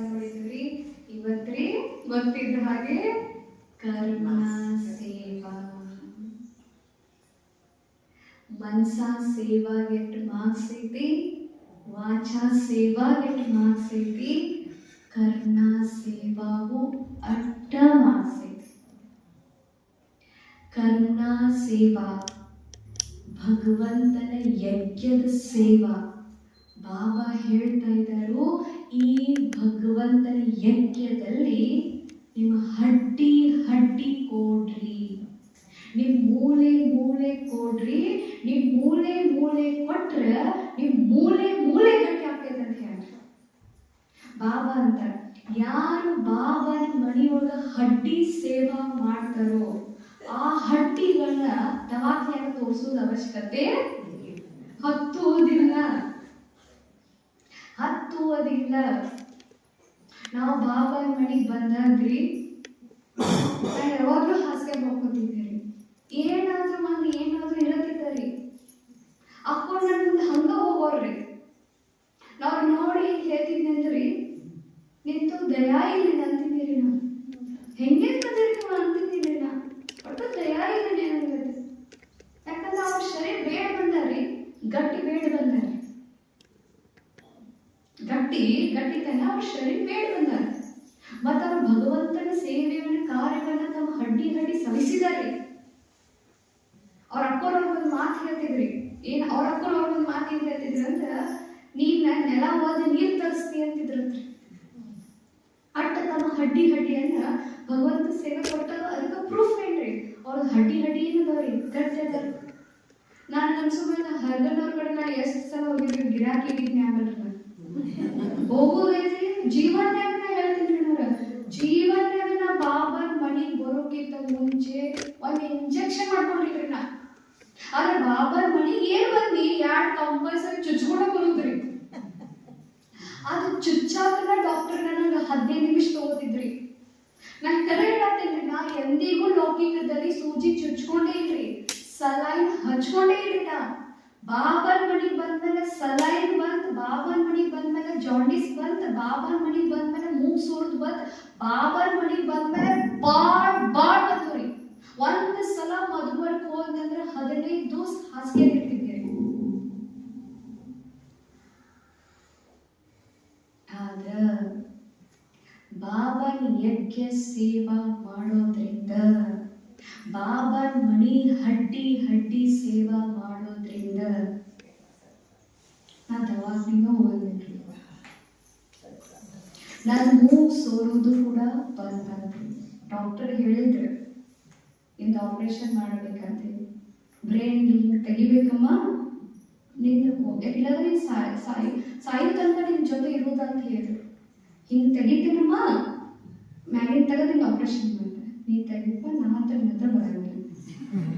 ನೋಡಿದ್ರಿ ಇವತ್ರಿ ಗೊತ್ತಿದ್ದ ಹಾಗೆ ಕರ್ಮ ಸೇವಾ. ಮನ್ಸ ಸೇವಾಗೆಟ್ ಮಾರ್ಕ್ಸ್ ಐತಿ ವಾಚಾ ಸೇವಾ ಮಾರ್ಕ್ಸ್ ಐತಿ ಕರ್ಣ ಸೇವಾವು ಅಟ್ಟ ಮಾರ್ಕ್ಸ್ ಐತಿ ಕರ್ಣ ಸೇವಾ, ಭಗವಂತನ ಯಜ್ಞದ ಸೇವಾ. ಬಾಬಾ ಹೇಳ್ತಾ ಇದ್ದಾರು, ಈ ಭಗವಂತನ ಯಜ್ಞದಲ್ಲಿ ನಿಮ್ಮ ಹಡ್ಡಿ ಹಡ್ಡಿ ಕೊಡ್ರಿ. ನಿಮ್ಮ ಮೂಲೆ ಮೂಲೆ ಕೊಡ್ರಿ. ನಿಮ್ಮ ಮೂಲೆ ಮೂಲೆ ಕೊಟ್ರ ನಿಮ್ಮ ಮೂಲೆ ಮೂಲೆ ಗಟ್ಟಿ ಆಗ್ತೈತೆ ಅಂತ ಹೇಳ್ರಿ. ಬಾಬಾ ಅಂತ, ಯಾರು ಬಾಬಾನ ಮನೆಯೊಳಗ ಹಡ್ಡಿ ಸೇವಾ ಮಾಡ್ತಾರೋ, ಆ ಹಡ್ಡಿಗಳನ್ನ ದವಾಖಾನೆ ತೋರಿಸೋದು ಅವಶ್ಯಕತೆ ಹತ್ತುವುದಿಲ್ಲ ಹತ್ತುವುದಿಲ್ಲ ನಾವು ಬಾಬಾನ ಮನೆಗೆ ಬಂದಾಗ್ರಿ ನಾನು ಯಾವಾಗಲೂ ಹಾಸ್ಯ ಮಾಡ್ಕೊತಿದ್ದೀರಿ ಏನಾದ್ರೂ ಮಂದಿ ಏನಾದ್ರೂ ರೀ ಅಕ್ಕೊಂಡು ನನ್ನ ಮುಂದೆ ಹಂಗ ಹೋಗೋರ್ರಿ. ನಾವು ನೋಡಿ ಹೇಳ್ತಿದ್ನಂದ್ರಿ ನಿಂತು ದಯಾ ಇಲ್ಲ ಅಂತಿದ್ದೀರಿ ನಾವು ಹೆಂಗೆ ಬಂದಿರಿ ನೀವು ಅಂತಿದ್ದೀರಿ ನಾ? ಒಟ್ಟು ದಯಾ ಇಲ್ಲ ಯಾಕಂದ್ರೆ ಅವ್ರ ಶರೀರ ಬೇಡ ಬಂದಾರಿ, ಗಟ್ಟಿ ಬೇಡ ಬಂದಾರಿ. ಗಟ್ಟಿ ಗಟ್ಟಿತನ ಅವ್ರ ಶರೀರ ಬೇಡ ಬಂದಾರ ಮತ್ತ ಅವ್ರ ಭಗವಂತನ ಸೇವೆಯನ್ನು ಕಾರ್ಯಗಳನ್ನ ತಮ್ಮ ಹಡ್ಡಿ ಹಡ್ಡಿ ಸವಿಸಿದಾರೆ. ಅವ್ರ ಅಕ್ಕೋರ್ ಒಂದು ಮಾತು ಹೇಳ್ತಿದ್ರಿ. ಏನ್ ಅವ್ರ ಅಕ್ಕೋರ್ ಅವ್ರ ಒಂದು ಮಾತು ಏನ್ ಹೇಳ್ತಿದ್ರಿ ಅಂದ್ರ, ನೀನ್ ನೆಲ ಹೋದ ನೀರ್ ತರಿಸ್ತಿ ಅಂತಿದ್ರಂತ್ರಿ ಅಟ್ಟ ತಮ್ಮ ಹಡ್ಡಿ ಹಡ್ಡಿಯನ್ನ ಭಗವಂತ ಸೇವೆ ಕೊಟ್ಟಾಗ ಅದಕ್ಕೆ ಪ್ರೂಫ್ ಏನ್ರಿ? ಅವ್ರ ಹಡ್ಡಿ ಹಡ್ಡಿ ಏನದವ್ರಿ? ಗಟ್ಟಿ ಅದಾರ ನಾನು ನನ್ನ ಸುಮ್ಮನೆ ಅವ್ರ ಕಡೆ ನಾ ಎಷ್ಟು ಸಲ ಹೋಗಿದ್ರು ಗಿರಾಕಿ ಇದ್ದೀನಿ ಆಮೇಲೆ ಹೋಗೋದೈತಿ ಜೀವನ್ಯಾಗ ಹೇಳ್ತೀನಿ ನೋಡ ಜೀವನ್ಯಾಗ ನಾ ಬಾಬನ್ ಮನಿಗ್ ಬರೋಕ್ಕಿಂತ ಮುಂಚೆ ಒಂದ್ ಇಂಜೆಕ್ಷನ್ ಮಾಡ್ಕೊಂಡಿದ್ರಿ ನಾ ಆದ್ರೆ ಬಾಬನ್ ಮನಿಗ್ ಏನ್ ಬಂದಿ? ಎರಡ್ ಕಂಪಲ್ಸರಿ ಚುಚ್ಕೊಂಡ ಬರುದ್ರಿ ಅದು ಚುಚ್ಚಾಕನ ಡಾಕ್ಟರ್ ನನಗೆ ಹದಿನೈದು ನಿಮಿಷ ತಗೋತಿದ್ರಿ. ನಾನು ಕರೆ ಹೇಳ್ತೇನೆ ನಾ ಎಂದಿಗೂ ಲೌಕಿಕದಲ್ಲಿ ಸೂಜಿ ಚುಚ್ಕೊಂಡೇ ಇಲ್ರಿ. ಸಲೈನ್ ಹಚ್ಕೊಂಡೇ ಇಲ್ರಿ ನಾ. ಬಾಬನ್ ಮನಿಗ್ ಬಂದ್ಮೇಲೆ ಸಲೈನ್ ಬಂತ್ ಬಾಬನ್ ಮನಿಗ್ ಬಂದ್ಮೇಲೆ ಜಾಂಡಿಸ್ ಬಂತ್ ಬಾಬನ್ ಮನಿಗ್ ಬಂದ್ಮೇಲೆ ಮೂಗ್ ಸೋರ್ದ್ ಬಂತ್ ಬಾಬನ್ ಮನಿಗ್ ಬಂದ್ಮೇಲೆ ಬಾಳ್ ಬಾಳ್ ಬಂದವ್ರಿ ಒಂದ್ ಸಲ ಮಧುಬರ್ಕ್ ಹೋದ್ನಂದ್ರ ಹದಿನೈದು ದಿವಸ ಹಾಸಿಗೆ ಇರ್ತಿದ್ರಿ ಆದ್ರ ಬಾಬನ್ ಯಜ್ಞ ಸೇವಾ ಮಾಡೋದ್ರಿಂದ ಬಾಬನ್ ಮಣಿ ಹಡ್ಡಿ ಹಡ್ಡಿ ಸೇವಾ ನಾ ದವಾಖಾನಿಗೂ ಹೋಗಿದ್ರಿ ನಾನು ಮೂಗು ಸೋರೋದು ಕೂಡ ಬಂದ ಡಾಕ್ಟರ್ ಹೇಳಿದ್ರು, ಇಂದ ಆಪರೇಷನ್ ಮಾಡಬೇಕಂತ. ಬ್ರೈನ್ ತೆಗಿಬೇಕಮ್ಮ. ನಿನ್ನ ಇಲ್ಲಾದ್ರೆ ನೀನ್ ಸಾಯ್, ಸಾಯಿ ಸಾಯಿ ತನಕ ನಿನ್ ಜೊತೆ ಇರುವುದಂತ ಹೇಳಿದ್ರು. ಹಿಂಗೆ ತೆಗಿತೀನಮ್ಮ. ಮ್ಯಾಗಿನ ತೆಗೆದು ನಿಂಗೆ ಆಪರೇಷನ್ ಮಾಡ್ತಾರೆ ನೀ ನಾನು ಹತ್ರ ನಿಮ್ಮ ಹತ್ರ ಬರಂಗಿಲ್ಲ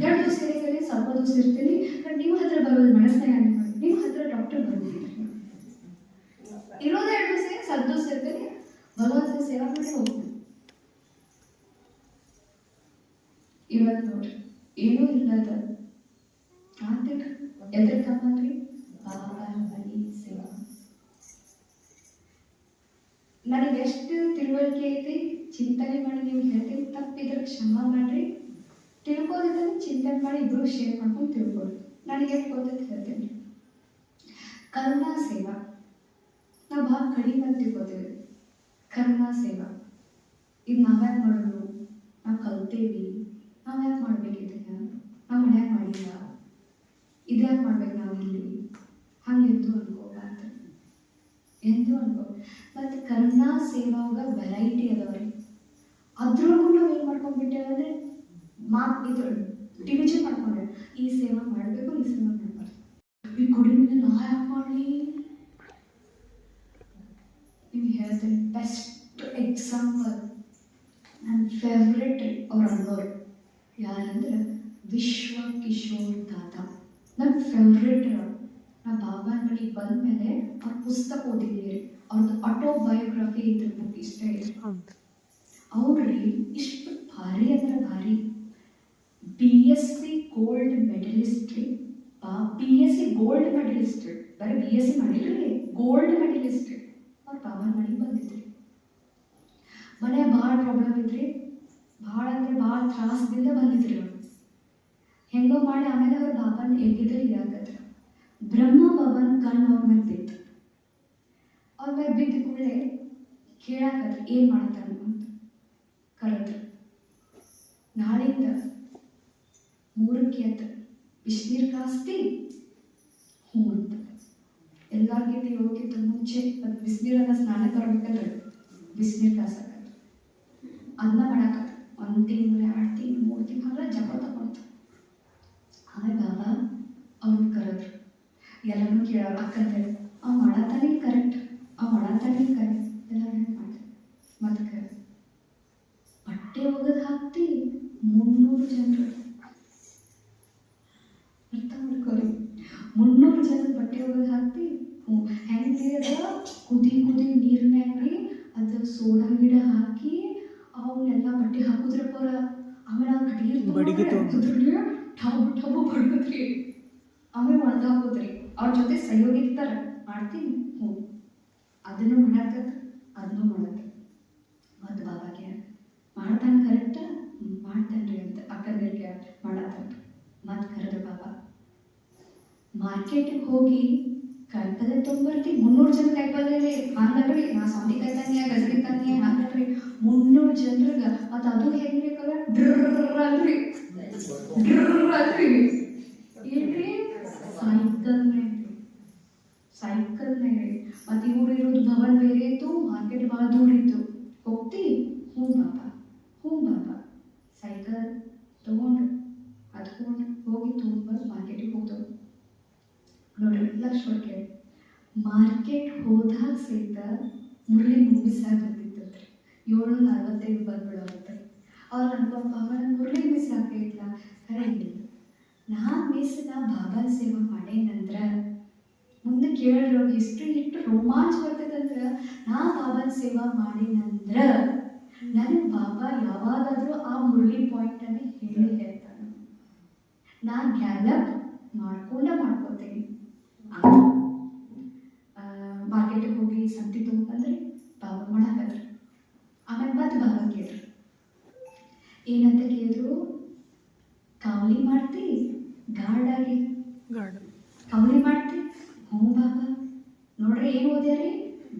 ಎರಡು ದಿವಸ ಇರ್ತೀನಿ ಸ್ವಲ್ಪ ದಿವಸ ಇರ್ತೀನಿ. ಬಟ್ ನಿಮ್ಮ ಹತ್ರ ಬರೋದು ಮನಸ್ಸಿನಾಗ ಅನ್ಕೊಂಡು ನಿಮ್ಮ ಹತ್ರ ಡಾಕ್ಟರ್ ಬರೋದಿಲ್ಲ ಇರೋದು ಎರಡು ದಿವಸ ಸ್ವಲ್ಪ ದಿವಸ ಇರ್ತೀನಿ. ಭಗವಂತನ ಸೇವಾ ಮಾಡಿ ಹೋಗ್ತೀನಿ. ಇವತ್ತು ನೋಡ್ರಿ, ಏನೂ ಇಲ್ಲದ ಅಂತ ಎದ್ರ ಸೇವಾ. ನನಗೆ ಎಷ್ಟು ತಿಳುವಳಿಕೆ ಐತಿ? ಚಿಂತನೆ ಮಾಡಿ ನೀವು ಹೇಳ್ತೀನಿ ತಪ್ಪಿದ್ರೆ ಕ್ಷಮ ಮಾಡ್ರಿ. ತಿಳ್ಕೋದಿದ್ರೆ ಚಿಂತನೆ ಮಾಡಿ ಇಬ್ರು ಶೇರ್ ಮಾಡ್ಕೊಂಡು ತಿಳ್ಕೊಳ್ಳಿ ನನಗೆ ಎಷ್ಟು ಹೇಳ್ತೀನಿ. ಕರುಣಾ ಸೇವಾ. ನಾವು ಭಾಳ ಕಡಿಮೆ ಅಂತ ತಿಳ್ಕೊತೀವಿ. ಕರುಣಾ ಸೇವಾ. ಇದು ನಾವ್ಯಾಕೆ ಮಾಡೋದು? ನಾವು ಕಲ್ತೇವಿ. ನಾವು ಯಾಕೆ ಮಾಡ್ಬೇಕಿದನ್ನ ನಾವು ಮನ್ಯಾಗ ಮಾಡಿಲ್ಲ. ಇದ್ಯಾಕೆ ಮಾಡ್ಬೇಕು ನಾವು ಇಲ್ಲಿ? ಹಂಗೆ ಎಂದು ಅನ್ಕೋಬಾರ್ದು ಎಂದು ಅನ್ಕೋ ಮತ್ತು ಕರುಣಾ ಸೇವಾವಾಗ ವೆರೈಟಿ ಅದಾವ್ರಿ. ಅದ್ರೊಳಗೂ ನಾವು ಏನು ಮಾಡ್ಕೊಂಡ್ಬಿಟ್ಟೇವೆ ಅಂದರೆ ಮಾತು ಇದು ಡಿವಿಷನ್ ಮಾಡ್ಕೊಂಡೆ ಈ ಸೇವೆ ಮಾಡಬೇಕು, ಈ ಸೇವೆ ಮಾಡಬಾರ್ದು. ಈ ಕುಡಿಮಿನ ನಾ ಯಾಕೆ ಮಾಡಲಿ? ನಿಮ್ಗೆ ಹೇಳ್ತೇನೆ ಬೆಸ್ಟ್ ಎಕ್ಸಾಂಪಲ್ ನನ್ನ ಫೇವ್ರೆಟ್ ಅವ್ರ ಅನ್ನೋರು ಯಾರಂದ್ರೆ ವಿಶ್ವ ಕಿಶೋರ್ ತಾತ. ನನ್ನ ಫೇವ್ರೆಟ್ ನಾ ಬಾಬಾನ ಮನೆಗೆ ಬಂದಮೇಲೆ ಅವ್ರ ಪುಸ್ತಕ ಓದಿದ್ದೀರಿ ಅವ್ರದ್ದು ಆಟೋಬಯೋಗ್ರಫಿ ಇದ್ರ ಬುಕ್ ಇಷ್ಟ ಇದೆ ಅವ್ರಿ ಇಷ್ಟು ಭಾರಿ ಅಂದ್ರೆ ಭಾರಿ. B S C gold medalist ರೀ B S C gold medalist ಬರೀ ಬಿ ಎಸ್ ಸಿ ಮಾಡಿಲ್ರಿ ಗೋಲ್ಡ್ ಮೆಡಲಿಸ್ಟ್ ಅವ್ರ ಪವರ್ ಮನೆಗೆ ಬಂದಿದ್ರಿ. ಮನೆ ಭಾಳ ಪ್ರಾಬ್ಲಮ್ ಇದ್ರಿ ಭಾಳ ಅಂದ್ರೆ ಭಾಳ ತ್ರಾಸದಿಂದ ಬಂದಿದ್ರಿ ಅವ್ರು ಹೆಂಗೋ ಮಾಡಿ ಆಮೇಲೆ ಅವ್ರ ಬಾಬಾನ ಎದ್ದಿದ್ರೆ ಇದಾಗತ್ರ ಬ್ರಹ್ಮ ಬಾಬನ್ ಕಣ್ಣು ಅವ್ರ ಮೇಲೆ ಬಿತ್ತು. ಅವ್ರ ಮೇಲೆ ಬಿದ್ದ ಕೂಡಲೇ ಕೇಳಾಕತ್ರಿ ಏನು ಮಾಡ್ತಾನೆ ಅಂತ ಕರೆದ್ರು ನಾಳಿಂದ ಮೂರಕ್ಕೆ ಅಂತ ಬಿಸಿನೀರು ಕಾಸ್ತಿ ಹ್ಞೂ ಅಂತ ಎಲ್ಲರಿಗಿಂತ ಯೋಗಕ್ಕಿಂತ ಮುಂಚೆ ಅದು ಬಿಸಿನೀರನ್ನ ಸ್ನಾನ ತರಬೇಕಲ್ರಿ ಬಿಸಿನೀರು ಕಾಸಕ್ಕೆ ಅದನ್ನ ಮಾಡಾಕತ್ತ ಒಂದು ತಿಂಗಳು, ಎರಡು ತಿಂಗಳು, ಮೂರು ತಿಂಗಳ ಜಪ ತಗೊಂತ ಆಮೇಲೆ ಬಾಬಾ ಅವ್ರನ್ನ ಕರೆದ್ರು. ಎಲ್ಲರೂ ಕೇಳೋರು ಅಕ್ಕಂತೇಳಿ ಅವ್ ಮಾಡತ್ತಾನೆ ಕರೆಕ್ಟ್ ಅವ್ ಮಾಡತ್ತಾನೆ ಕರೆಕ್ಟ್ ಎಲ್ಲ ಮಾಡಿ ಮತ್ತೆ ಕರೆ ಬಟ್ಟೆ ಒಗೆದು ಹಾಕ್ತಿ ಮುನ್ನೂರು ಜನರು ಅರ್ಥ ಮಾಡ್ಕೊರಿ ಮುನ್ನೂರು ಜನ ಬಟ್ಟೆ ಒಗೆದು ಹಾಕ್ತಿ ಹ್ಞೂ ಹೆಂಗೆ ಅದ ಕುದಿ ಕುದಿ ನೀರಿನಾಗ್ರಿ ಅದು ಸೋಡಾ ಗಿಡ ಹಾಕಿ ಅವನ್ನೆಲ್ಲ ಬಟ್ಟೆ ಹಾಕುದ್ರ ಪರ ಆಮೇಲೆ ಆ ಕಡೀರ್ ಠಬ್. ಟಬು ಟಬು ಆಮೇಲೆ ಹಾಕೋದ್ರಿ. ಅವ್ರ ಜೊತೆ ಸಹಯೋಗ ಇರ್ತಾರ. ಮಾಡ್ತೀನಿ ಹ್ಞೂ. ಅದನ್ನು ಮಾಡಾಕತ್ ಅದನ್ನು ಮಾಡತ್ತ. ಮತ್ತು ಬಾಬಾಗೆ ಮಾಡ್ತಾನೆ ಕರೆಕ್ಟ್ ಮಾಡ್ತಾನ್ರಿ ಅಂತ ಅಕ್ಕಂದಿರಿಗೆ ಮಾಡತ್ತ. ಮತ್ತು ಕರೆದ ಬಾಬಾ ಮಾರ್ಕೆಟಿಗೆ ಹೋಗಿ ಕಾಯಿಪಲ್ಲೆ ತುಂಬರ್ತಿ ಮುನ್ನೂರು ಜನ ಕಾಯಿಪಲ್ಲೆ ಹಂಗಲ್ರಿ, ನಾ ಸೌಂಡಿಕಾಯಿ ತಾನೇ ಗಜರಿ ತನ್ನಿ ಹಂಗಲ್ರಿ. ಮುನ್ನೂರು ಜನರಿಗೆ ಮತ್ತು ಅದು ಹೆಂಗೆ ಬೇಕಲ್ಲ? ಡ್ರರ್ ಅಲ್ರಿ ಡ್ರರ್ ಅಲ್ರಿ ಏನ್ರಿ? ಸೈಕಲ್ನೇ ಸೈಕಲ್ನೇ ಮತ್ತು ಇವ್ರು ಇರೋದು ಭವನ್ ಬೇರೆ ಇತ್ತು, ಮಾರ್ಕೆಟ್ ಭಾಳ ದೂರ ಇತ್ತು. ಹೋಗ್ತಿ? ಹ್ಞೂ ಬಾಪಾ. ಹ್ಞೂ ಬಾಪಾ. ಸೈಕಲ್ ತೊಗೊಂಡು ಹತ್ಕೊಂಡು ಹೋಗಿ ತುಂಬ ಮಾರ್ಕೆಟಿಗೆ ಹೋಗ್ತವೆ. ನೋಡ್ರಿ, ಲಕ್ಷ ಕೇಳಿ ಮಾರ್ಕೆಟ್ ಹೋದಾಗ ಸಹಿತ ಮುರಳಿ ಮುಗಿಸಾಗ ಬಂದಿತ್ತಂತ್ರಿ ಏಳು ನಲ್ವತ್ತೈದು ಬಂದ್ಬಿಡೋಗುತ್ತೆ. ಅವ್ರು ಅನ್ಕೊಂಡ್ ಮುರಳಿ ಮಿಸ್ ಆಗೈತಿಲ್ಲ ಖರೆ ಇಲ್ಲ ನಾ ಮಿಸ್ ನಾ ಬಾಬಾನ ಸೇವೆ ನಂತರ ಮುಂದೆ ಕೇಳಿರೋ ಹಿಸ್ಟ್ರಿ ಇಟ್ಟು ರೋಮಾಂಚ ಬರ್ತೈತಂದ್ರ ನಾ ಬಾಬಾನ ಸೇವಾ ನಂತರ ನನಗೆ ಬಾಬಾ ಯಾವಾಗಾದರೂ ಆ ಮುರಳಿ ಪಾಯಿಂಟನ್ನು ಹೇಳಿ ಹೇಳ್ತಾನೆ. ನಾ ಗ್ಯಾಲಪ್ ಮಾಡ್ಕೊಂಡೇ ಮಾಡ್ಕೋತೀನಿ. ಸಂತಿ ತೊಗೊಂಡ್ಬಂದ್ರಿ ಪಾಪ ಮಾಡಾಕತ್ರಿ. ಆಮೇಲೆ ಮತ್ತೆ ಬಾಬಾ ಕೇಳ್ರಿ. ಏನಂತ ಕೇಳಿದ್ರು ಕಾವಲಿ ಮಾಡ್ತಿ ಗಾರ್ಡಾಗಿ ಗಾರ್ಡ್ ಕಾವಲಿ ಮಾಡ್ತಿ ಹ್ಞೂ ಬಾಬಾ ನೋಡ್ರಿ ಏನು ಓದ್ಯಾರಿ?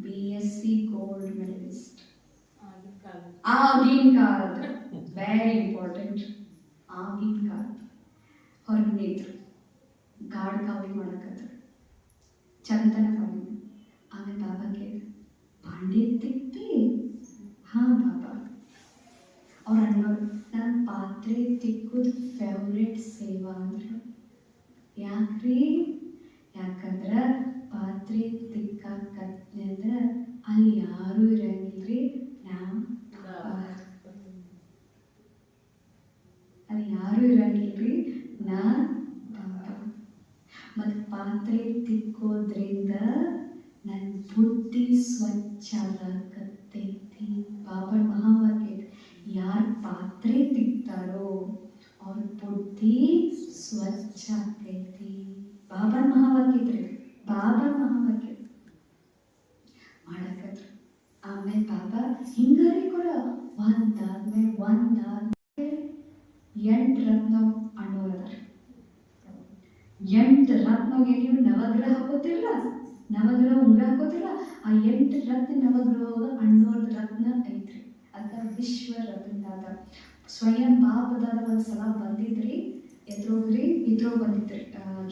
B S C gold medalist ಆಗಿನ ಕಾಲದ. ವೆರಿ ಇಂಪಾರ್ಟೆಂಟ್ ಆಗಿನ ಕಾಲದ. ಹೊರಗೆ ನಿಂತ್ರು ಗಾಡ್ ಕಾವಲಿ ಮಾಡಕತ್ರು. ಚಂದನ ಕಾವಲಿ ಆಮೇಲೆ ಬಾಬಾ ಕೇಳಿ ಬಾಂಡೆ ತಿಕ್ತಿ ಹಾಂ ಬಾಬಾ ಅವ್ರು ಅನ್ನೋರು ನನ್ನ ಪಾತ್ರೆ ತಿಕ್ಕೋದು ಫೇವ್ರೆಟ್ ಸೇವಾ ಅಂದ್ರೆ. ಯಾಕ್ರಿ? ಯಾಕಂದ್ರೆ ಪಾತ್ರೆ ತಿಕ್ಕಾಕತ್ನೆ ಅಲ್ಲಿ ಯಾರೂ ಇರಂಗಿಲ್ರಿ. ನಾವು ಅಲ್ಲಿ ಯಾರೂ ಇರಂಗಿಲ್ರಿ. ನಾ ಮತ್ತು ಪಾತ್ರೆ ತಿಕ್ಕೋದ್ರಿಂದ ನನ್ನ ಬುದ್ಧಿ ಸ್ವಚ್ಛ ಬಾಬಾ ಮಹಾವಾಕ್ಯ ಯಾರು ಪಾತ್ರೆ ತಿಕ್ತಾರೋ ಅವ್ರ ಬುದ್ಧಿ ಸ್ವಚ್ಛ ಬಾಬರ್ ಬಾಬಾ ಮಹಾವಾಕ್ಯ ಇದ್ರಿ ಬಾಬಾ ಮಹಾವಾಕ್ಯ ಮಾಡಕತ್ರು. ಆಮೇಲೆ ಬಾಬಾ, ಹಿಂಗಾರಿ ಕೂಡ. ಒಂದಾದ್ಮೇಲೆ ಒಂದಾದ್ಮೇಲೆ ಎಂಟು ರತ್ನ ಅಣ್ಣವ್ರು ಅದಾರ ಎಂಟು ರತ್ನಗೆ ನೀವು ನವಗ್ರಹ ಹಾಕೋತಿರಲ್ಲ ನವಗ್ರಹ ಉಂಗ್ರ ಹಾಕೋತಿರಲ್ಲ ಆ ಎಂಟು ರತ್ನ ನವಗ್ರಹ ಅಣ್ಣವ್ರ ರತ್ನ ಐತ್ರಿ. ಅದ ವಿಶ್ವ ರತ್ನದಾದ ಸ್ವಯಂ ಬಾಬದಾದ ಒಂದು ಸಲ ಬಂದಿದ್ರಿ. ಎದುರೋಗ್ರಿ ಇದ್ರೋ ಬಂದಿದ್ರು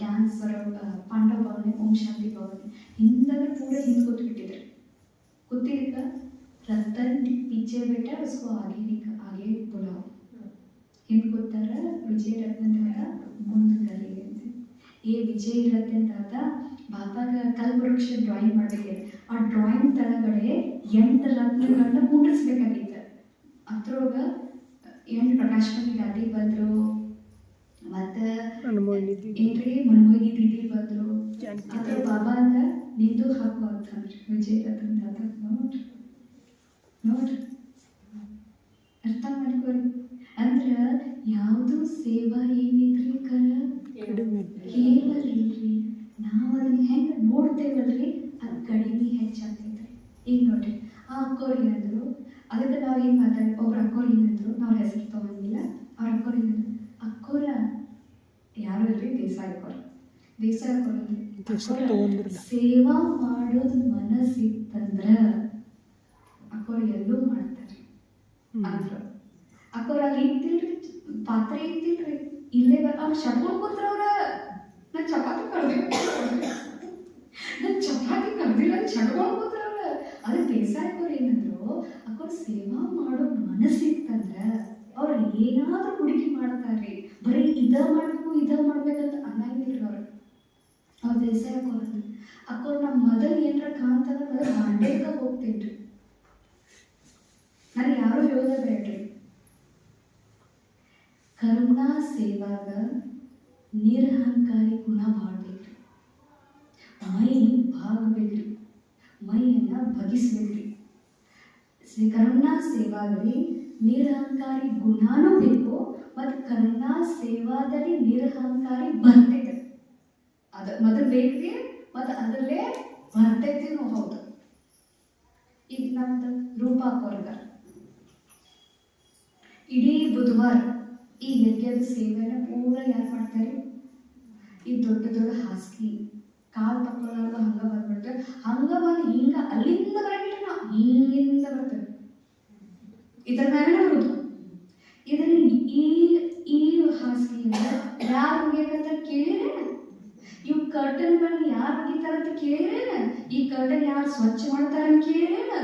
ಕ್ಯಾನ್ಸರ್ ಪಾಂಡವ ಭವನೆ, ಓಂ ಶಾಂತಿ ಭವನೆ ಹಿಂದಂದ್ರೆ ಪೂರ ಹಿಂದೆ ಕೂತ್ಬಿಟ್ಟಿದ್ರು ಕೂತಿದ್ದ ರತನ್, ಪಿಚ್ಚೆ ಬೇಟೆ ಸೊ ಹಾಗೆ ನಿಕ್ ಹಾಗೆ ಬುಲಾವ್ ಹಿಂದ್ ಕೂತಾರ ವಿಜಯ ರತ್ನ ಮುಂದೆ ಕಲಿಗೆ ಅಂತ. ಏ ವಿಜಯ ರತ್ನ ತಾತ ಬಾಪಾಗ ಕಲ್ಪವೃಕ್ಷ ಡ್ರಾಯಿಂಗ್ ಮಾಡಬೇಕಿದೆ. ಆ ಡ್ರಾಯಿಂಗ್ ತಳಗಡೆ ಎಂಟು ರತ್ನಗಳನ್ನ ಕೂಡಿಸ್ಬೇಕಾಗಿತ್ತು ಅದ್ರೊಳಗೆ ಎಂಟು ಪ್ರಕಾಶ್ ಗಾದಿ ಬಂದರು? ಮತ್ತೆ. ಏನ್ರಿ ಮನ್ಮೋಗಿ ದೀದಿ ಬಂದ್ರು. ಅದ್ರ ಬಾಬಾ ಅಂದ ನಿಂದು ಹಾಕು ಅಂತಂದ್ರಿ ವಿಜಯ ರತನ್ ತಾತ. ನೋಡ್ರಿ ನೋಡ್ರಿ. ಅರ್ಥ ಮಾಡ್ಕೊರಿ. ಅಂದ್ರ ಯಾವುದು ಸೇವಾ ಏನಿದ್ರಿ ಕರ? ಕೇವಲ ಇಲ್ರಿ ನಾವು ಅದನ್ನ ಹೆಂಗ ನೋಡ್ತೇವಲ್ರಿ? ಅದು ಕಡಿಮೆ ಹೆಚ್ಚಾಗ್ತೈತ್ರಿ. ಈಗ ನೋಡ್ರಿ ಆ ಅಕ್ಕೋರಿ ಅಂದ್ರು ಅದಕ್ಕೆ ನಾವು ಏನು ಮಾತಾಡಿ ಒಬ್ರು ಅಕ್ಕೋರ್ ಏನಂದ್ರು ನಾವು ಹೆಸರು ತಗೊಂಡಿಲ್ಲ. ಅವ್ರ ಅಕ್ಕೋರ್ ಏನಂದ್ರು ಅಕ್ಕೋರ ಯಾರು ಇಲ್ರಿ ದೇಸಾಯಿ ಅಕ್ಕೋರ ಬೇಸಾಯ ಅಕ್ಕೋರ ಅಂದ್ರೆ ಹೆಸರು ಅಕ್ಕೋರ ತಗೊಂಡಿಲ್ಲ. ಸೇವಾ ಮಾಡೋದು ಮನಸ್ಸಿತ್ತಂದ್ರ ಅಕ್ಕೋರ್ ಎಲ್ಲೂ ಮಾಡ್ತಾರೆ. ಅಕ್ಕೋರ್ ಅಂದ್ರು. ಅಲ್ಲಿ ಇತ್ತಿಲ್ರಿ ಪಾತ್ರೆ ಇತ್ತಿಲ್ರಿ ಇಲ್ಲೇ ಬ ಅವ್ರು ಶಟ್ಕೊಂಡು ಕೂತ್ರವ್ರ ನಾನು ಚಪಾತಿ ಕರ್ದಿಲ್ಲ. ನಾನು ಚಪಾತಿ ಕರ್ದಿಲ್ಲ ಚಟ್ಕೊಂಡು ಕೂತ್ರವ್ರ ಅದು ಬೇಸಾಯಕ್ಕವ್ರು ಏನಂದ್ರು ಅಕ್ಕೋರ್ ಸೇವಾ ಮಾಡೋ ಮನಸ್ಸಿತ್ತಂದ್ರ ಅವ್ರು ಏನಾದ್ರೂ ಹುಡುಕಿ ಮಾಡ್ತಾರ್ರಿ. ಬರೀ ಇದ ಮಾಡ್ಬೇಕು ಇದ ಮಾಡ್ಬೇಕಂತ ಅನ್ನಂಗಿಲ್ಲ ಅವ್ರು. ಅವ್ರು ದೇಸಾಯ ಅಂದ್ರೆ ಅಕ್ಕೋರ್ ನಮ್ಮ ಮೊದಲು ಏನರ ಕಾಣ್ತಂದ್ರೆ ಮೊದಲು ಮಾಡ್ಬೇಕ ಹೋಗ್ತೇನ್ರಿ. ನಾನು ಯಾರು ಹೇಳೋದೇ ಬೇಡ್ರಿ. ಕರುಣಾ ಸೇವಾಗ ನಿರಹಂಕಾರಿ ಗುಣ ಮಾಡ್ಬೇಕ್ರಿ ಮೈ ಬಾಗ್ಬೇಕ್ರಿ ಮೈಯನ್ನ ಬಗಿಸ್ಬೇಕ್ರಿ ಶ್ರೀ ಕರುಣಾ ಸೇವಾದಲ್ಲಿ ನಿರಹಂಕಾರಿ ಗುಣನೂ ಬೇಕು ಮತ್ತು ಕರುಣಾ ಸೇವಾದಲ್ಲಿ ನಿರಹಂಕಾರಿ ಬರ್ತೈತೆ. ಅದ ಮೊದಲು ಬೇಕ್ರಿ ಮತ್ತು ಅದರಲ್ಲೇ ಬರ್ತೈತಿನೂ ಹೌದು. ಈಗ ನಮ್ದು ರೂಪಾ ಕೊರ್ಗರ್ ಇಡೀ ಬುಧವಾರ ಈ ಯಜ್ಞದ ಸೇವೆನ ಪೂರ ಯಾರು ಮಾಡ್ತಾರೆ? ಈ ದೊಡ್ಡ ದೊಡ್ಡ ಹಾಸಿಗೆ ಕಾಲು ತಕ್ಕೊಳ್ಳೋದು ಹಂಗ ಬಂದ್ಬಿಡ್ತಾರೆ. ಹಂಗ ಬಂದು ಹಿಂಗ ಅಲ್ಲಿಂದ ಬರಂಗಿಲ್ಲ ನಾವು, ಹಿಂಗಿಂದ ಬರ್ತೇವೆ. ಇದರ ಮೇಲೆ ಬರುದು ಇದರಲ್ಲಿ ಈ ಈ ಹಾಸಿಗೆಯಿಂದ ಯಾರು ಮುಗಿಯಕಂತ ಕೇಳಿರೇನ ಇವ್ ಕರ್ಟನ್ ಬಂದು ಯಾರು ಮುಗಿತಾರ ಅಂತ ಕೇಳಿರೇನ ಈ ಕರ್ಟನ್ ಯಾರು ಸ್ವಚ್ಛ ಮಾಡ್ತಾರ ಅಂತ ಕೇಳಿರೇನ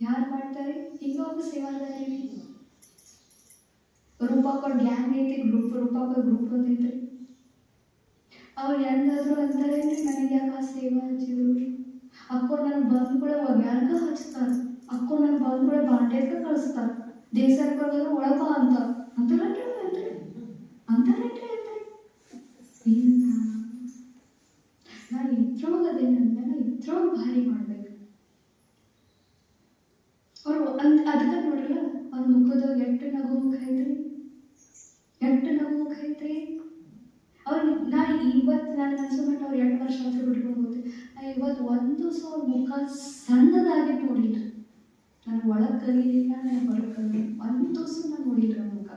ಯಾರು ಮಾಡ್ತಾರೆ? ಈಗ ಒಂದು ಸೇವಾದಾರಿ ರೂಪಾಕೋರ್ ಗ್ಯಾಂಗ್ ಐತಿ ಗ್ರೂಪ್ ರೂಪಾಕೋರ್ ಗ್ರೂಪ್ ಒಂದು ಐತ್ರಿ ಅವ್ರು ಎಂದಾದ್ರು ಅಂತಾರೇನ್ರಿ ನನಗೆ ಯಾಕೆ ಸೇವಾ ಹಚ್ಚಿದ್ರು ಅಕ್ಕೋ ನನ್ನ ಬಂದ್ ಕೂಡ ಒಗ್ಯಾರ್ಗ ಹಚ್ತಾರ ಅಕ್ಕೋರ್ ಬಂದ್ ಕೂಡ ಬಾಂಡೇರ್ಗ ಕಳಿಸ್ತಾರ? ಒಳಗ ಅಂತ. ಅಂತಾರೇನ್ರಿ ಅಂತಾರೆ ಇಲ್ಲ ನಾನು ಇದ್ರೊಳಗೆ ಭಾರಿ ಮಾಡ್ಬೇಕು. ಅವ್ರು ಅಂತ ಅದಕ್ಕೆ ನೋಡ್ರಲ್ಲ, ಅವ್ರ ಮುಖದಾಗ ಎಷ್ಟು ನಗು ಮುಖ ಎಷ್ಟು ನಗು ಮುಖ ಅವ್ರು ನಾ ಇವತ್ತು ನಾನು ಅನ್ಸೋ ಮಟ್ಟ ಅವ್ರು ಎರಡು ವರ್ಷ ಅಂತ ಬಿಟ್ಕೊಂಡು ಇವತ್ತು ಒಂದು ಸಹ ಮುಖ ಸಣ್ಣದಾಗಿ ನೋಡಿದ್ರು ನಾನು ಒಳಗೆ ಕಲೀಲಿಲ್ಲ, ನಾನು ಹೊರಗೆ ಕಲಿ ಒಂದು ಸಹ ನಾನು ನೋಡಿಲ್ಲ ಮುಖ.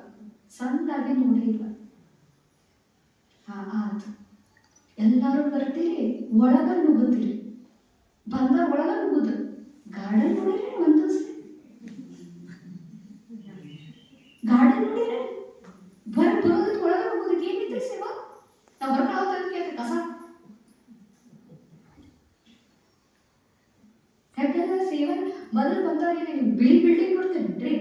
ಸಣ್ಣದಾಗಿ ನೋಡಿಲ್ಲ. ಹಾ ಆಯ್ತು ಎಲ್ಲರೂ ಬರ್ತೀರಿ, ಒಳಗ ನುಗ್ಗುತ್ತೀರಿ. ಬಂದ ಒಳಗ ನುಗ್ಗುದು. ಗಾರ್ಡನ್ ನೋಡಿರಿ ಒಂದು ಸಲ ಗಾರ್ಡನ್ ನೋಡಿರಿ. ಬರ ಬರೋದಕ್ಕೆ ಒಳಗ ನುಗ್ಗುದಕ್ಕೆ ಏನಿದ್ರೆ ಸೇವಾ? ನಾವು ಹೊರಗೆ ಕಸ ಯಾಕಂದ್ರೆ ಸೇವನ್ ಮೊದಲು ಬಂದವ್ರಿಗೆ ಬಿಳಿ ಬಿಲ್ಡಿಂಗ್ ನೋಡ್ತೇನ್ರಿ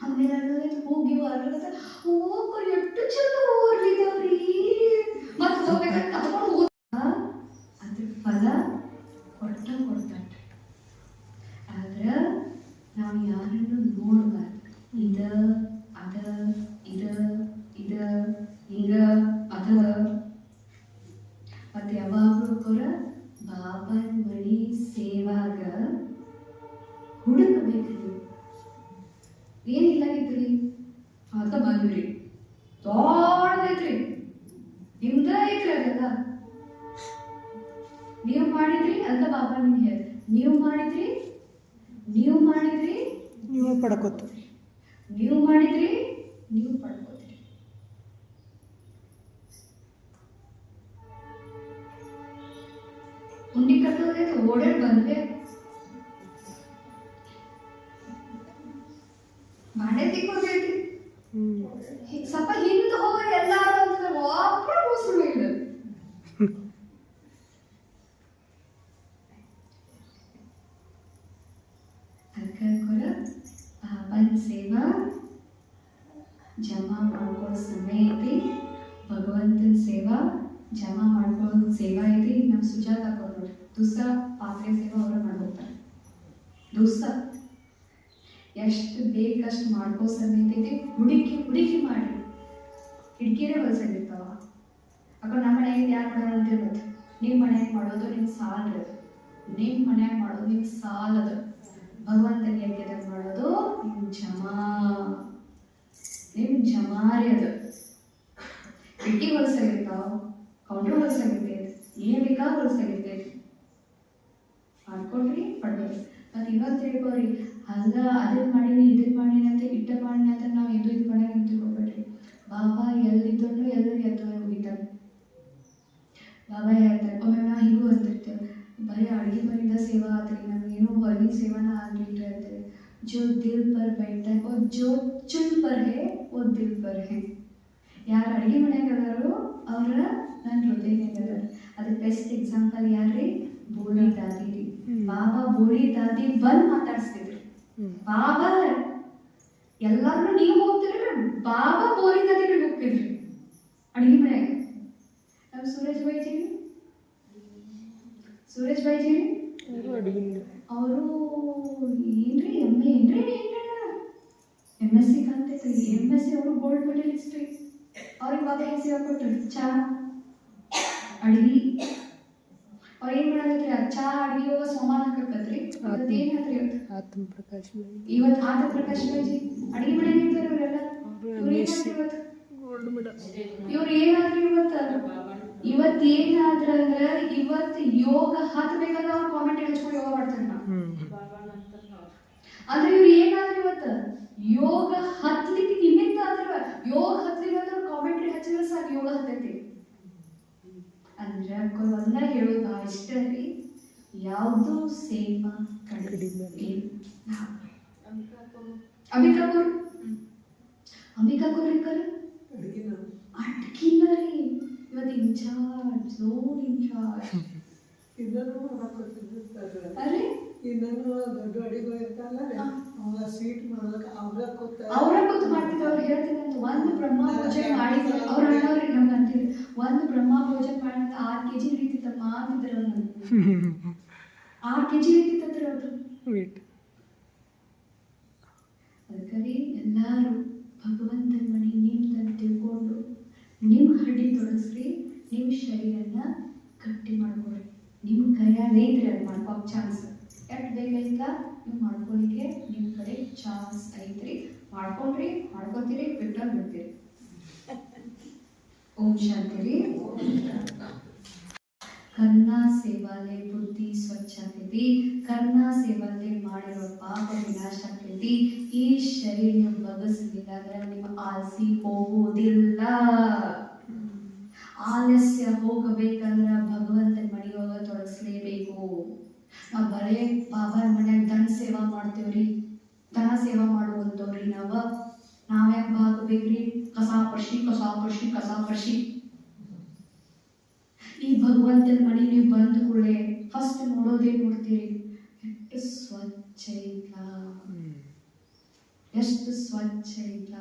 ಆಮೇಲೆ ಅದ್ರಲ್ಲಿ ಹೋಗಿ ಹೊರಗಡೆ ಹೋಗ್ರಿ ಎಷ್ಟು ಚಂದ ಓರ್ಲಿದವ್ರಿ ಮತ್ತೆ ಹೋಗ್ಬೇಕಂತ ಕರ್ಕೊಂಡು ಹೋದ ಅದ್ರ ಫಲ ಕೊಟ್ಟ ಕೊಡ್ತಾನ್ರಿ. ಆದ್ರ ನಾವು ಯಾರನ್ನು ನೋಡ್ಬಾರ್ದು. ನಮ್ಮ ಸುಜಾತ ಕೊಡೋರು ದುಸ್ಸ ಪಾತ್ರೆ ಸೇವೆ ಅವರ ಮಾಡ್ಕೋತಾರೆ ದುಸ್ಸ. ಎಷ್ಟು ಬೇಕಷ್ಟು ಮಾಡ್ಕೋ ಸಮಯ ಐತಿ. ಹುಡುಕಿ ಹುಡುಕಿ ಮಾಡಿ ಕಿಟಕಿರೇ ಹೊಲ್ಸಾಗಿರ್ತಾವ. ಅಕ್ಕ ನಮ್ಮ ಮನೆಯಾಗ ಯಾರು ಮಾಡೋಣ ಅಂತ ಗೊತ್ತು ನಿಮ್ಮ ಮನ್ಯಾಗ ಮಾಡೋದು ನಿಮ್ಗೆ ಸಾಲದು ನಿಮ್ಮ ಮನೆಯಾಗ ಮಾಡೋದು ನಿಮ್ಗೆ ಸಾಲದು ಭಗವಂತನ ಯಜ್ಞದಾಗ ಮಾಡೋದು ನಿಮ್ ಜಮಾ ನಿಮ್ ಜಮಾರಿ ಅದು. ಕಿಟಕಿ ಹೊಲ್ಸಾಗಿರ್ತಾವ, ಕೌಂಟ್ರ್ ಹೊಲ್ಸಾಗಿರ್ತೈತಿ ಏನ್ ಬೇಕಾ ಹೊಲ್ಸಾಗಿರ್ತೈತಿ ಇವತ್ತು ತಿಳ್ಕೊರಿ ಹಂಗ ಅದನ್ನ ಮಾಡೀನಿ ಇದನ್ನ ಮಾಡೀನಿ ಅಂತ ಇಟ್ಟ ಮಾಡಿನ ಅಂತ ನಾವು ಇದು ಇದು ಮಾಡಂಗ ಅಂತ ತಿಳ್ಕೊಬೇಡ್ರಿ ಬಾಬಾ ಎಲ್ಲಿದ್ದನು ಎಲ್ಲರೂ ಎದ್ದು ಹೋಗಿದ್ದಾರೆ ಬಾಬಾ ಹೇಳ್ತಾರೆ ಒಮ್ಮೆ ನಾ ಹೀಗೂ ಅಂತಿರ್ತೇವೆ ಬರೀ ಅಡುಗೆ ಮನೆಯಿಂದ ಸೇವಾ ಆತ್ರಿ ನಮಗೇನು ಹೊರಗಿನ ಸೇವಾನ ಆಗ್ಲಿಲ್ಲ ಅಂತೇವೆ जो दिल पर बैठता है और जो चुन पर है वो दिल पर है ಯಾರು ಅಡುಗೆ ಮನೆಯಾಗ ಅದಾರೋ ಅವ್ರ ನನ್ನ ಹೃದಯನಾಗ ಅದಾರ ಅದಕ್ಕೆ ಬೆಸ್ಟ್ ಎಕ್ಸಾಂಪಲ್ ಯಾರ್ರಿ? ಬೋಳಿ ದಾದಿ ರೀ. ಬಾಬಾ ಬೋಳಿ ದಾದಿ ಬಂದು ಮಾತಾಡಿಸ್ತಿದ್ರು. ಬಾಬಾ ಎಲ್ಲಾರು ನೀವು ಹೋಗ್ತಿರ್ರಿ ಬಾಬಾ ಬೋಳಿ ದಾದಿ ಕಡೆ ಹೋಗ್ತಿದ್ರಿ. ಅಡುಗೆ ಮನೆಯಾಗ ನಮ್ಮ ಸೂರಜ್ ಬೈಜಿ ಸೂರಜ್ ಬೈಜಿ ಅವರು ಏನ್ರಿ ಎಂ ಎ ಏನ್ರಿ ಎಂ ಎಸ್ ಸಿ ಕಲ್ತೈತ್ರಿ ಎಂ ಎಸ್ ಸಿ ಅವರು ಗೋಲ್ಡ್ ಮೆಡಲಿಸ್ಟ್ ರೀ. ಅವ್ರಿಗೆ ಏನು ಸೇವೆ ಕೊಟ್ರಿ ಚಾ ಅಡ್ಗಿ ಅವ್ರು ಏನು ಮಾಡತ್ರಿ ಚಾ ಅಡ್ಗಿ ಹೋಗೋ ಸೋಮಾನ ಹಾಕತ್ರಿ ಹೇಳ್ರಿ ಇವತ್ತು ಆತ್ಮ ಪ್ರಕಾಶ್ ಇವತ್ತು ಆತ ಪ್ರಕಾಶ್ ಬಾಜಿ ಅಡ್ಗೆ ಮನೆ ಇರ್ತಾರೆ ಇವರೆಲ್ಲ ಇವ್ರು ಏನಾದ್ರಿ ಇವತ್ತು ಇವತ್ತು ಏನಾದ್ರ ಅಂದ್ರೆ ಇವತ್ತು ಯೋಗ ಹತ್ಬೇಕಂದ್ರೆ ಅವ್ರು ಕಾಮೆಂಟ್ ಹಚ್ಕೊಂಡು ಯೋಗ ಮಾಡ್ತಾರೆ ಅಂದ್ರೆ ಇವ್ರು ಏನಾದ್ರು ಇವತ್ತು ಯೋಗ ಹತ್ಲಿಕ್ಕೆ ನಿಮಿತ್ತ ಆದ್ರ ಯೋಗ ಹತ್ಲಿಕ್ಕೆ ಅಂದ್ರೆ ಕಾಮೆಂಟ್ರಿ ಹಚ್ಚಿದ್ರೆ ಸಾಕು ಯೋಗ ಹತ್ತೈತಿ ಅಂದ್ರೆ ಒಂದ ಹೇಳೋದು ನಾವು ಇಷ್ಟ ರೀ ಯಾವುದು ಸೇವಾ ಕಡಿಮೆ. ಅಂಬಿಕಾಪುರ್ ಅಂಬಿಕಾಪುರ್ ಇರ್ಕಲ್ಲ ಅಡ್ಕಿಲ್ಲ ರೀ ಇವತ್ತು ಇನ್ಚಾರ್ಜ್ ಝೋನ್ ಇನ್ಚಾರ್ಜ್ ಇದನ್ನು ಹಾಕೊತಿರ್ತಾರೆ ಅರೆ ಇದನ್ನು ದೊಡ್ಡ ಅಡಿಗೆ ಇರ್ತಾರಲ್ಲ ಹಾ. ಅವಾಗ ಸ್ವೀಟ್ ಮಾಡ್ಬೇಕು ಅವ್ರ ಕೂತ ಅವ್ರ ಕೂತು ಮಾಡ್ತಿದ್ರು ಅವ್ರು ಹೇಳ್ತಿದ್ರು ಒಂದು ಬ್ರಹ್ಮ ಭೋಜನ ಮಾಡಿದ್ರೆ. ಅವ್ರ ಅಣ್ಣವ್ರಿಗೆ ನಮ್ಗೆ ಅಂತಿದ್ರು ಒಂದು ಬ್ರಹ್ಮ ಭೋಜನ ಮಾಡಿದ್ರೆ ಆರು ಕೆ ಜಿ ಹಿಡಿತಿತ್ತಮ್ಮ ಅಂತಿದ್ರು ಅವ್ರು ಆರು ಕೆ ಜಿ ರೀತಿ ಅವ್ರು ವೇಟ್ ಅದಕ್ಕಾಗಿ ಎಲ್ಲರೂ ಭಗವಂತನ ಮನೆ ನಿಮ್ದಂತ ತಿಳ್ಕೊಂಡು ನಿಮ್ಮ ಹಡ್ಡಿ ತೊಡಗಿಸ್ರಿ ನಿಮ್ಮ ಶರೀರನ ಗಟ್ಟಿ ಮಾಡ್ಕೊಳ್ರಿ. ನಿಮ್ಮ ಕೈಯಾಗ ಇದ್ರೆ ಅದು ಮಾಡ್ಕೋಕ್ ಚಾನ್ಸ್ ಎಷ್ಟು ಬೇಗ ನೀವು ಮಾಡ್ಕೊಳ್ಳಿಕ್ಕೆ ನಿಮ್ಮ ಕಡೆ ಚಾನ್ಸ್ ಐತ್ರಿ. ಮಾಡ್ಕೊಂಡ್ರಿ, ಮಾಡ್ಕೋತೀರಿ ಬಿಟ್ಟ ಬಿಡ್ತೀರಿ. ಓಂ ಶಾಂತಿ ರೀ ಕರ್ಣ ಸೇವಾಲೆ, ಬುದ್ಧಿ ಸ್ವಚ್ಛ ಆಗ್ತೈತಿ ಕರ್ಣ ಸೇವಾಲೆ ಮಾಡಿರೋ ಪಾಪ ವಿನಾಶ ಆಗ್ತೈತಿ ಈ ಶರೀರ ನೀವು ಬಗಸಲಿಲ್ಲ ಅಂದ್ರೆ ನಿಮ್ಮ ಆಲಸಿ ಹೋಗುವುದಿಲ್ಲ ಆಲಸ್ಯ ಹೋಗಬೇಕಂದ್ರೆ ಭಗವಂತನ ಮಡಿಯೋಗ ತೊಡಗಿಸ್ಲೇಬೇಕು. ನಾವು ಬರೇ ಬಾಬಾರ ಮನ್ಯಾಗ ದನ ಸೇವಾ ಮಾಡ್ತೇವ್ರಿ. ದನ ಸೇವಾ ಮಾಡುವಂತವ್ರಿ ನಾವು. ನಾವ್ಯಾಕೆ ಬಾಗಬೇಕ್ರಿ ಕಸ ಪರ್ಶಿ ಕಸ ಪರ್ಶಿ ಕಸ ಪರ್ಶಿ ಈ ಭಗವಂತನ ಮನೆ ನೀವು ಬಂದ ಕೂಡಲೇ ಫಸ್ಟ್ ನೋಡೋದೇ ನೋಡ್ತೀರಿ? ಎಷ್ಟು ಸ್ವಚ್ಛ ಇಲ್ಲ. ಎಷ್ಟು ಸ್ವಚ್ಛ ಇಲ್ಲ.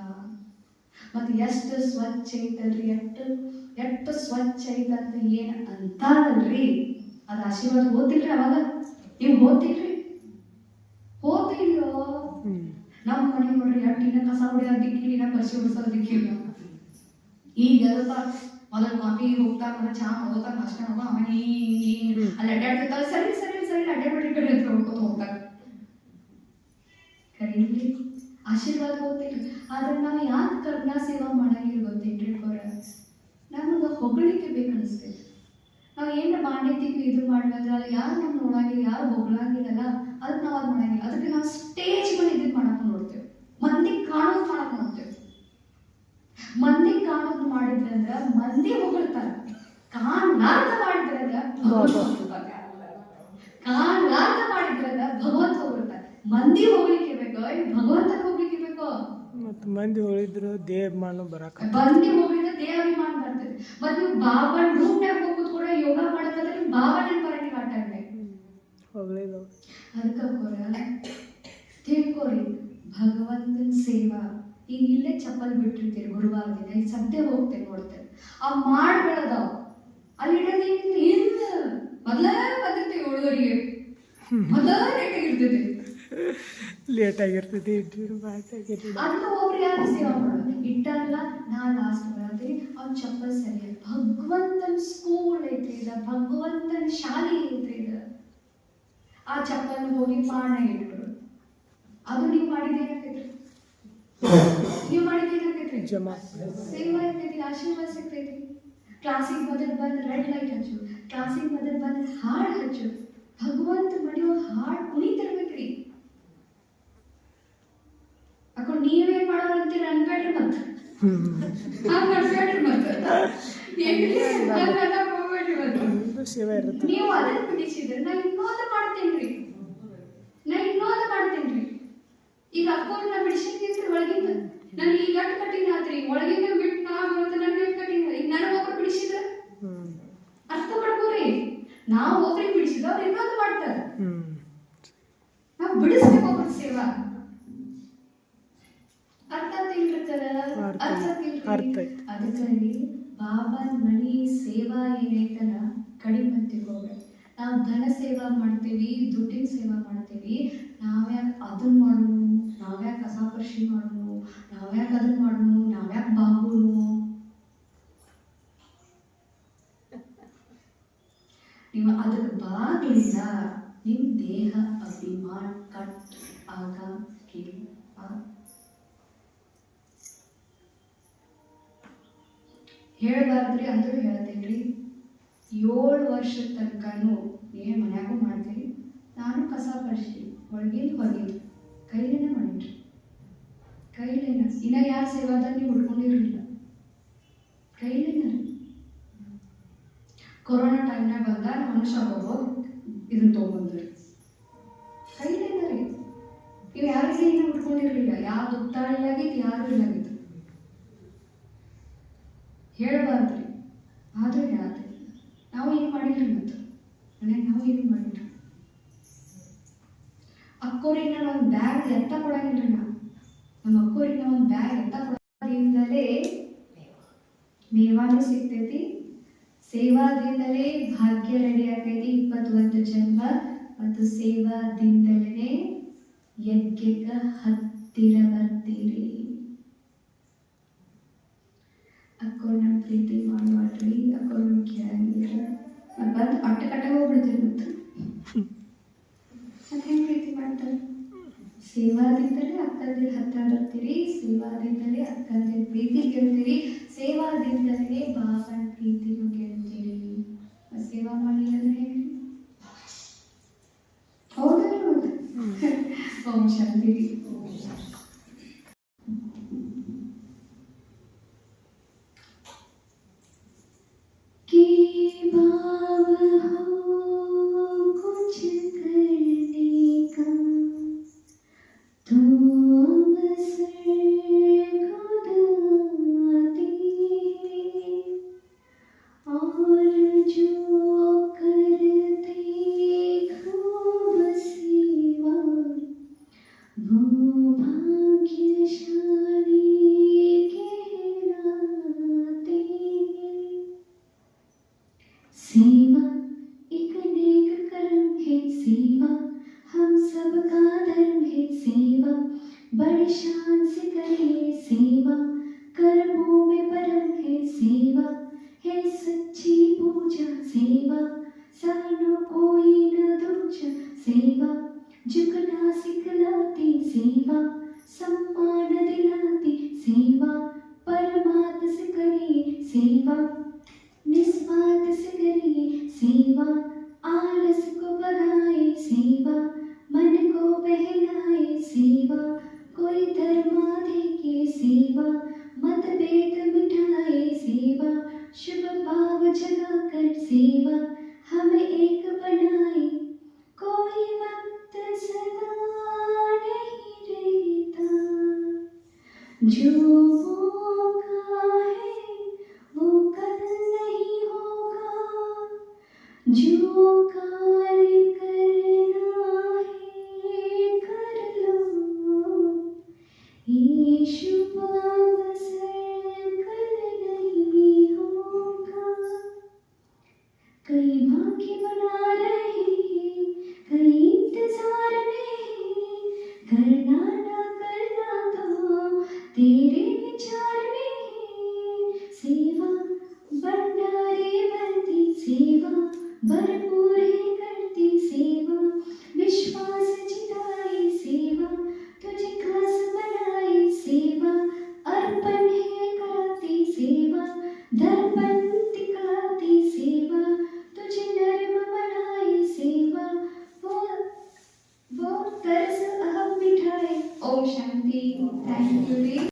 ಮತ್ತೆ ಎಷ್ಟು ಸ್ವಚ್ಛ ಐತಲ್ರಿ? ಎಷ್ಟು ಎಷ್ಟು ಸ್ವಚ್ಛ ಐತಂತ ಏನು ಅಂತಾರಲ್ರಿ? ಅದು ಆಶೀರ್ವಾದ ಓದ್ತಿಲ್ರಿ ಅವಾಗ? ನೀವು ಓದ್ತಿಲ್ರಿ ಓದ್ತಿಲ್ಯೋ ಹ್ಞೂ ನಮ್ಮ ಮನೆ ನೋಡ್ರಿ ಇನ್ನ ಕಸ ಹೊಡೆಯೋದು ಕಸಿ ಇನ್ನ ಪರಿಸಿ ಹೊಡ್ಸೋದು ದಿಕ್ಕಿಲ್ಲ ಈಗ ಮೊದಲು ಕಾಫಿ ಹೋಗ್ತಾ ಮೊದಲು ಚಾ ಹೋಗ್ತಾ ಕಷ್ಟ ಹೋಗ ಆಮೇಲೆ. ಅಲ್ಲಿ ಅಡ್ಡಾಡ್ತಿರ್ತಾವೆ ಸರಿ ಸರಿ ಸರಿ ಅಡ್ಡಾಡ್ಬಿಟ್ಟು ಕಡೆ ಅಂತ ಹೋಗ್ಕೊತ ಹೋಗ್ತಾರೆ ಕರೀಲಿ ಆಶೀರ್ವಾದ ಹೋಗ್ತೇನೆ ಆದ್ರೆ ನಾವು ಯಾಕೆ ಕರ್ಣ ಸೇವಾ ಮಾಡಂಗಿಲ್ಲ ಗೊತ್ತೇನ್ರಿ ನಮಗೆ ಹೊಗಳಿಕೆ ಬೇಕು ಅನಿಸ್ತೈತಿ ನಾವು ಏನ ಮಾಡಿದ್ದೀವಿ ಇದು ಮಾಡಿದ್ರೆ ಅಲ್ಲಿ ಯಾರು ನಮ್ಮ ನೋಡಂಗಿಲ್ಲ ಯಾರು ಹೊಗಳಂಗಿಲ್ಲಲ್ಲ ಅದಕ್ಕೆ ನಾವು ಅದು ಮಾಡಂಗಿಲ್ಲ. ಅದಕ್ಕೆ ನಾವು ಸ್ಟೇಜ್ ಮೇಲೆ ಮಾಡಕ್ಕೆ ಮಾಡಕ್ ನೋಡ್ತೇವೆ. ಮಂದಿ ಕಾಣೋದು ಮಾಡಕ್ಕೆ ನೋಡ್ತೇವೆ. ಮಂದಿ ಕಾಣೋದು ಮಾಡಿದ್ರೆ ಅಂದ್ರ ಮಂದಿ ಹೊಗಳ್ತಾರ. ಕಾಣಲಾರ್ದ ಮಾಡಿದ್ರೆ ಅಂದ್ರೆ. ಕಾಣಲಾರ್ದ ಮಾಡಿದ್ರೆ ಅಂದ್ರೆ ಭಗವಂತ ಹೊಗಳ್ತಾರ. ಮಂದಿ ಹೋಗ್ಲಿಕ್ಕೆ ಬೇಕೋ ಏನ್ ಭಗವಂತನ ಹೋಗ್ಲಿಕ್ಕೆ ಬೇಕೋ? ಮತ್ತೆ ಮಂದಿ ಉಳಿದ್ರು ದೇಹಮಾನ ಬರಕ ಬಂದಿ ಹೋಗಿದ್ರೆ ದೇಹಾಭಿಮಾನ ಬರ್ತದೆ. ಮತ್ ನೀವು ಬಾಬಾ ರೂಮ್ನಾಗ ಯೋಗ ಮಾಡಕ್ಕಂದ್ರೆ ನಿಮ್ ಬಾಬಾ ನೆನ್ ಬರಂಗಿಲ್ಲ ಆ ಟೈಮ್ನಾಗ ಹೊಗಳಿದವು ಅದಕ್ಕೋರ ತಿಳ್ಕೊರಿ ಭಗವಂತನ ಸೇವಾ. ಈಗ ಇಲ್ಲೇ ಚಪ್ಪಲ್ ಬಿಟ್ಟಿರ್ತೀರಿ ಗುರುವಾರ ದಿನ. ಈ ಸದ್ಯ ಹೋಗ್ತೇನೆ ನೋಡ್ತೇನೆ ಆ ಮಾಡ್ಗಳದಾವ. ಅಲ್ಲಿ ಇಡೋದು ಏನಿಲ್ಲ ಇಲ್ಲ ಮೊದಲೇ ಬಂದಿರ್ತೀವಿ ಏಳುವರೆಗೆ ಮೊದಲೇ ರೇಟಾಗಿ ಇರ್ತೈತಿ ಲೇಟ್ ಆಗಿರ್ತೈತಿ ಅದನ್ನ ಒಬ್ರು ಯಾರು ಸೇವಾ ಮಾಡೋದು? ಇಟ್ಟಲ್ಲ ನಾ ಲಾಸ್ಟ್ ಬರತ್ತೀನಿ. ಅವ್ನ ಚಪ್ಪಲ್ ಸರಿ ಭಗವಂತನ ಸ್ಕೂಲ್ ಭಗವಂತನ ಶಾಲೆ ಇದ್ರಿದ ಆ ಚಪ್ಪಲ್ ಹೋಗಿ ಪಾಣ ಇಟ್ರು. ಅದು ನೀವು ಮಾಡಿದ್ದೇನಾಗ್ತೈತ್ರಿ ನೀವು ಮಾಡಿದ್ದೇನಾಗ್ತೈತ್ರಿ ಸೇವ್ ಆಗ್ತೈತಿ ಆಶೀರ್ವಾದ ಸಿಗ್ತೈತಿ. ಕ್ಲಾಸಿಗೆ ಮೊದಲು ಬಂದು ರೆಡ್ ಲೈಟ್ ಹಚ್ಚು. ಕ್ಲಾಸಿಗೆ ಮೊದಲು ಬಂದು ಹಾಡು ಹಚ್ಚು. ಭಗವಂತ ಮಡಿಯೋ ಹಾಡು ಕುಣಿತಿರ್ಬೇಕ್ರಿ ಅಕ್ಕ ನೀವೇ ಮಾಡೋರು ಅಂತೀರ? ಅನ್ಬೇಡ್ರಿ ಮತ್ತೆ ಅನ್ಬೇಡ್ರಿ ಮತ್ತೆ ಒಂದು ಇರುತ್ತೆ ನೀವು ಅದನ್ನ ಬಿಡಿಸಿದ್ರೆ ನಾನು ಇನ್ನೊಂದು ಮಾಡ್ತೇನ್ರಿ ನಾನು ಇನ್ನೊಂದು ಮಾಡ್ತೇನ್ರಿ ಈಗ ಅಕ್ಕೋರ್ನ ಬಿಡಿಸಿದ್ರಿ ಒಳಗಿಂದ ನಾನು ಈಗ ಅಟ್ ಕಟ್ಟಿನ ಆತ್ರಿ ಒಳಗಿಂದ ಬಿಟ್ಟು ನಾ ನನ್ ನನಗೆ ಕಟ್ಟಿಂಗ್ ಈಗ ನನಗೆ ಒಬ್ರು ಬಿಡಿಸಿದ್ರ ಅರ್ಥ ಮಾಡ್ಕೋರಿ. ನಾವು ಒಬ್ರಿಗೆ ಬಿಡಿಸಿದ ಅವ್ರು ಇನ್ನೊಂದು ಮಾಡ್ತಾರೆ ಹ್ಞೂ ನಾವು ಬಿಡಿಸ್ಬೇಕು ಒಬ್ರ ಸೇವಾ ಅರ್ಥ ತಿಳ್ಕರ ಅರ್ಥ ಅರ್ಥ ಅರ್ಥ ತಿಳ್ಕರಿ ಆಯ್ತು. ಅದಕ್ಕಾಗಿ ಬಾಬಾನ್ ಮನಿ ಸೇವಾ ಏನೈತಲ್ಲ ಕಡಿಮೆ ತಿಳ್ಕೊಬೇಡಿ ನಾವು ಧನ ಸೇವಾ ಮಾಡ್ತೀವಿ, ದುಡ್ಡಿನ ಸೇವಾ ಮಾಡ್ತೀವಿ, ನಾವ್ಯಾಕೆ ಅದನ್ನ ಮಾಡೋಣ, ನಾವ್ಯಾಕೆ ಕಸ ಮಾಡೋಣ, ನಾವ್ಯಾಕೆ ಅದನ್ನ ಮಾಡೋಣ, ನಾವ್ಯಾಕೆ ಬಾಂಬುನು. ನೀವು ಅದಕ್ಕೆ ಬಾಗಿಲಿಂದ ನಿಮ್ಮ ದೇಹ ಅಭಿಮಾನ ಕಟ್ ಆಗಂಗಿಲ್ಲ ಹೇಳಬಾರ್ದ್ರಿ ಅಂದ್ರೂ ರೀ. ಏಳು ವರ್ಷದ ತನಕನೂ ನೀವೇ ಮನ್ಯಾಗೂ ಮಾಡ್ತೀರಿ? ನಾನು ಕಸ ಪರಿಸಿ ಒಳಗಿಂದ ಹೊರಗಿಂದ, ಕೈಲೇನ ಮಾಡಿನ್ರಿ. ಕೈಲೇನ, ಇನ್ನ ಯಾರ ಸೇವಾದಾಗ ನೀವು ಉಳ್ಕೊಂಡಿರಲಿಲ್ಲ ಕೈಲೇನ ರೀ. ಕೊರೋನಾ ಟೈಮ್ನಾಗ ಬಂದಾಗ ಮನುಷ್ಯ ಹೋಗೋ ಇದನ್ನ ತೊಗೊಂಡ್ರಿ ಕೈಲೇನ ರೀ. ನೀವು ಯಾರಿಗೆ ಇನ್ನೂ ಉಟ್ಕೊಂಡಿರಲಿಲ್ಲ? ಯಾವ ದುತ್ತಾಳಿಲ್ಲಾಗಿತ್ತು ಯಾರು ಇಲ್ಲಾಗಿತ್ತು ಹೇಳಬಾರ್ದ್ರಿ. ಆದರೂ ಹೇಳತ್ತೆ. ನಾವು ಏನು ಮಾಡಿಲ್ಲ ಮತ್ತು ಮನೆಗೆ ನಾವು ಏನು ಮಾಡಿಲ್ಲ. ಅಕ್ಕೋರಿಗೆ ನಾನು ಒಂದು ಬ್ಯಾಗ್ ಎತ್ತ ರೀ ನಾವು ನಮ್ಮ ಅಕ್ಕೋರಿಗೆ ನಾವು ಒಂದು ಬ್ಯಾಗ್ ಎತ್ತ ಕೊಡೋದ್ರಿಂದಲೇ ಮೇವಾನು ಸಿಗ್ತೈತಿ. ಸೇವಾದಿಂದಲೇ ಭಾಗ್ಯ ರೆಡಿ ಆಗ್ತೈತಿ. ಇಪ್ಪತ್ತೊಂದು ಜನ್ಮ ಮತ್ತು ಸೇವಾದಿಂದಲೇ ಯಜ್ಞಕ್ಕೆ ಹತ್ತಿರ ಬರ್ತೀರಿ ಅಕ್ಕೋರ್ನ ಪ್ರೀತಿ ಮಾಡುವಾಡ್ರಿ ಅಕ್ಕೋರ್ನ ಕೇಳಂಗಿಲ್ಲ ಅದು ಬಂದು ಅಟ್ಟ ಕಟ್ಟಾಗ ಹೋಗ್ಬಿಡ್ತೀವಿ ಮತ್ತೆ? ಅದು ಹೆಂಗೆ ಪ್ರೀತಿ ಮಾಡ್ತಾರೆ? ಸೇವಾದಿಂದಲೇ ಅಕ್ಕಂದಿ ಹತ್ತಿರ ಬರ್ತೀರಿ ಸೇವಾದಿಂದಲೇ ಅಕ್ಕಂದಿರ ಪ್ರೀತಿ ಕೇಳ್ತೀರಿ ಸೇವಾದಿಂದಲೇ ಬಾಬನ ಪ್ರೀತಿನೂ ಕೇಳ್ತೀರಿ ಸೇವಾ ಮಾಡಿ ಅಂದ್ರೆ ಹೇಗೆ ಹೌದಲ್ಲ ಓಂ ಶಾಂತಿ सिखलाती सेवा, सम्मान दिलाती सेवा परमात्म से करिए सेवा, निस्वार्थ से करिए सेवा, आलस को सेवा, मन को बहलाए सेवा, कोई धर्माधे के सेवा, मतभेद मिटाए सेवा, शुभ भाव जगाकर सेवा, हमें एक जो होगा है वो कल नहीं होगा। जो